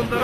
Allah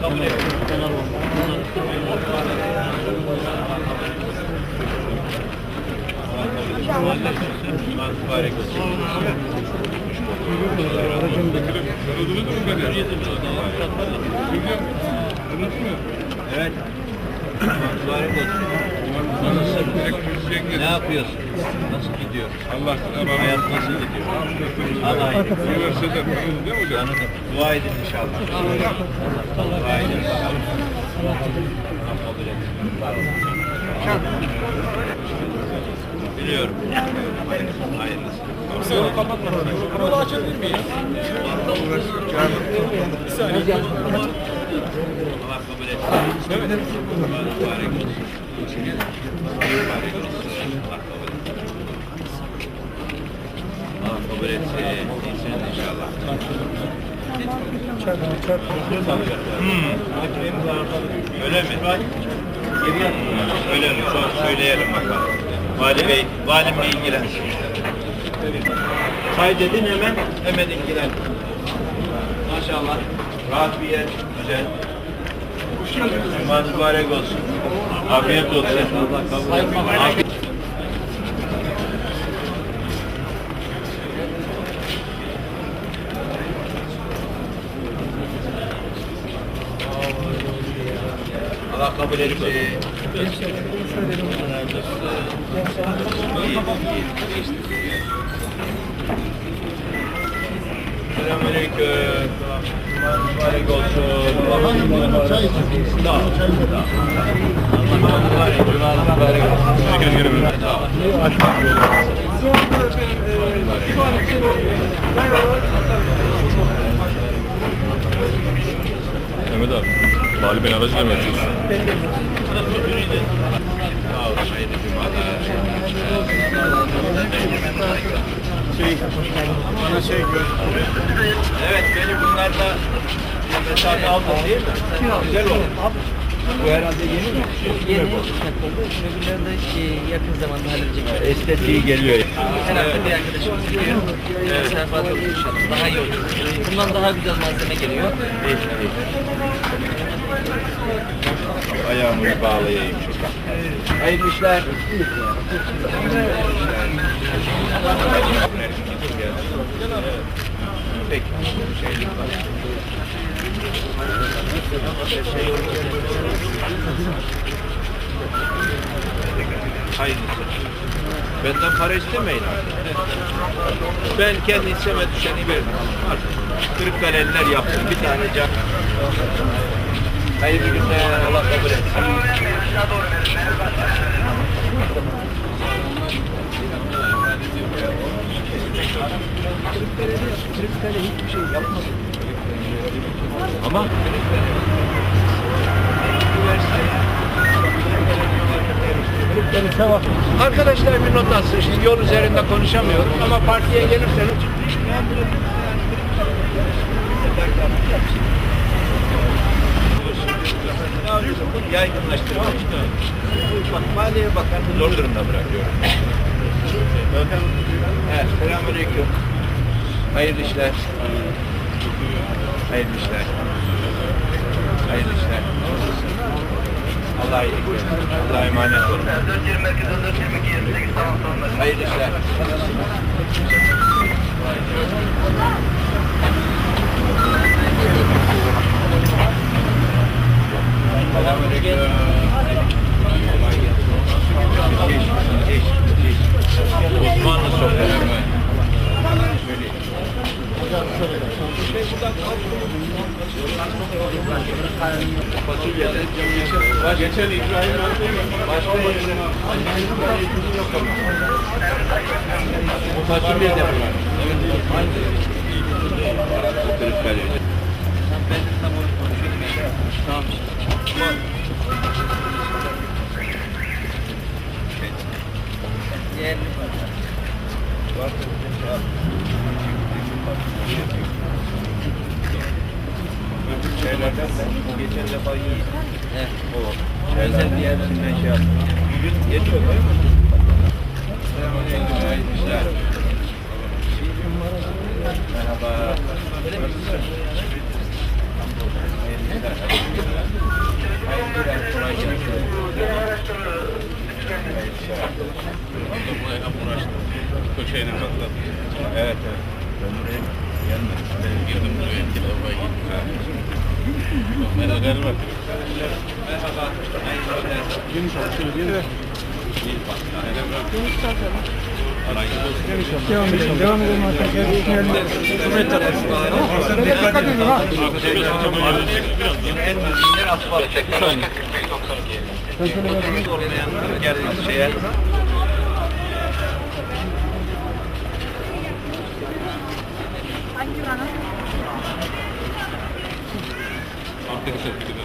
kabul etsin. Allah kabul etsin. Evet. Mübarek olsun. Nasılsın? Ne yapıyorsun? Nasıl gidiyor? Allah Hayat nasıl gidiyor? Allah hocam? Anladım. Dua edin inşallah. Dua edin. Allah kabul etsin. Biliyorum. Hayırlısı. Açabilir miyim? Bir saniye. Allah kabul etsin. Evet. Mübarek olsun. Mübarek olsun. Allah kabul etsin. Allah kabul etsin. İyisiniz inşallah. Hmm. Öyle mi? Öyle mi? Söyleyelim bakalım. Vali Bey, valimle ilgilensin. Kaydedin hemen, hemen ilgilen. Maşallah. Rahat bir yer, güzel. Cumanız mübarek olsun. Afiyet olsun. Allah kabul etsin. Allah kabul etsin. Selamünaleyküm. Mübarek olsun. Sağ ol. Allah mübarek olsun. Mübarek olsun. Sağ ol. Mehmet abi. Vali beni aracıyla mı. Hayırlı cumalar. Bana şey gör. Evet beni bunlarla mesafe aldın değil mi? Güzel oldu. Bu herhalde yeni mi? Yeni yapıldı. Öbürleri de e, yakın zamanda halledecek. Estetiği geliyor. Her hafta bir arkadaşımız gidiyor. Evet. İnşallah. Daha iyi olur. Bundan daha güzel malzeme geliyor. Ayağımı bir bağlayayım. Hayırlı işler. Peki. Hayırlısı. Benden para istemeyin artık. Ben kendi hisseme düşeni veririm. Artık Kırıkkaleliler yapsın bir tane can. Hayırlı günler. Allah kabul etsin. Ama Arkadaşlar bir not alsın. Şimdi yol üzerinde konuşamıyorum ama partiye gelirseniz yaygınlaştırmak işte. Bak Maliye Bakanı zor durumda bırakıyorum. Evet, selamünaleyküm. Hayırlı işler. Hayırlı işler. Hayırlı işler. Allah'a iyilik versin. Allah'a emanet olun. Hayırlı işler. Fasulye de. Baş, geçen İbrahim Başka yok ama. Fasulye de şeylerden de geçen defa iyi. Evet. O şeyler diye hepsinden şey yaptım. Bugün yetiyor değil mi? Merhaba. Köşeyle katladım. Evet evet. Ben buraya gelmedim. Girdim buraya defa gittim. Merhaba. Merhaba. Hayırlı işler. Devam edelim. Devam edelim arkadaşlar. Cumhuriyet tarafı. Dikkat edin ha. En mühimler asfalt. Olmayanlar geldi şeye. Artık sertifika.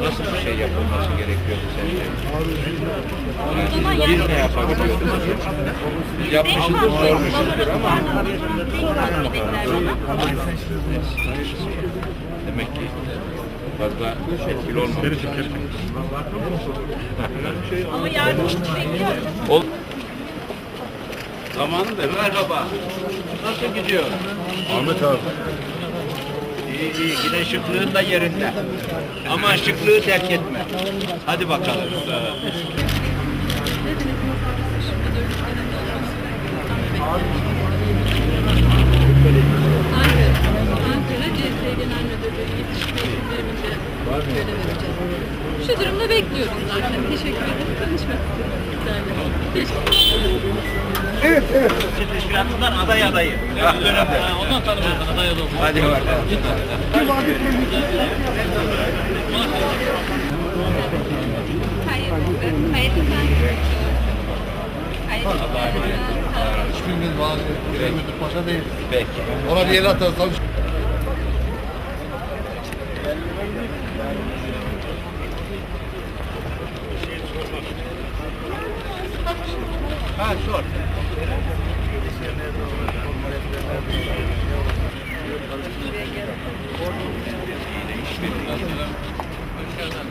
Nasıl bir şey yapılması gerekiyordu sence? Ama yani demek ki fazla etkili olmamış. ama yardımcı bekliyorum. Ol. Zamanında merhaba. Nasıl gidiyor? Ahmet abi. İyi iyi yine şıklığın da yerinde. Ama şıklığı terk etme. Hadi bakalım. Şu durumda bekliyoruz zaten. Teşekkür ederim. Tanışmak sizlerle. Teşekkür ederim. Teşkilatından aday adayı. Dönemde. Ondan tanımıyorsun aday oldu. Hadi bakalım. Hayırlı. Hayırlı. Hiçbirimiz bazı müdür paşa değil. Peki. Ona bir el atarsan Ha sor.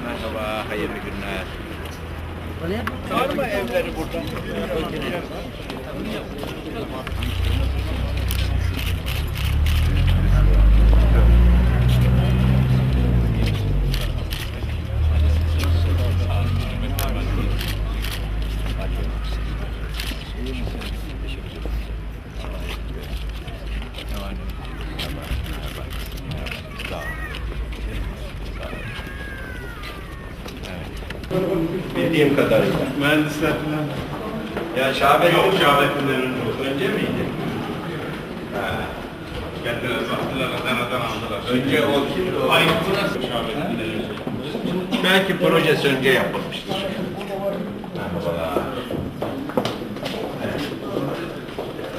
Merhaba, hayırlı günler. Var mı evleri burada? Bildiğim kadarıyla. Mühendisler. Ya Şahabettin Yok Şahabettin'den önce. önce miydi? Geldiler baktılar. Adana'dan aldılar. Önce o kimdi o? Ayıptılar Şahabettin'den önce. Belki projesi önce yapılmıştır. Merhabalar.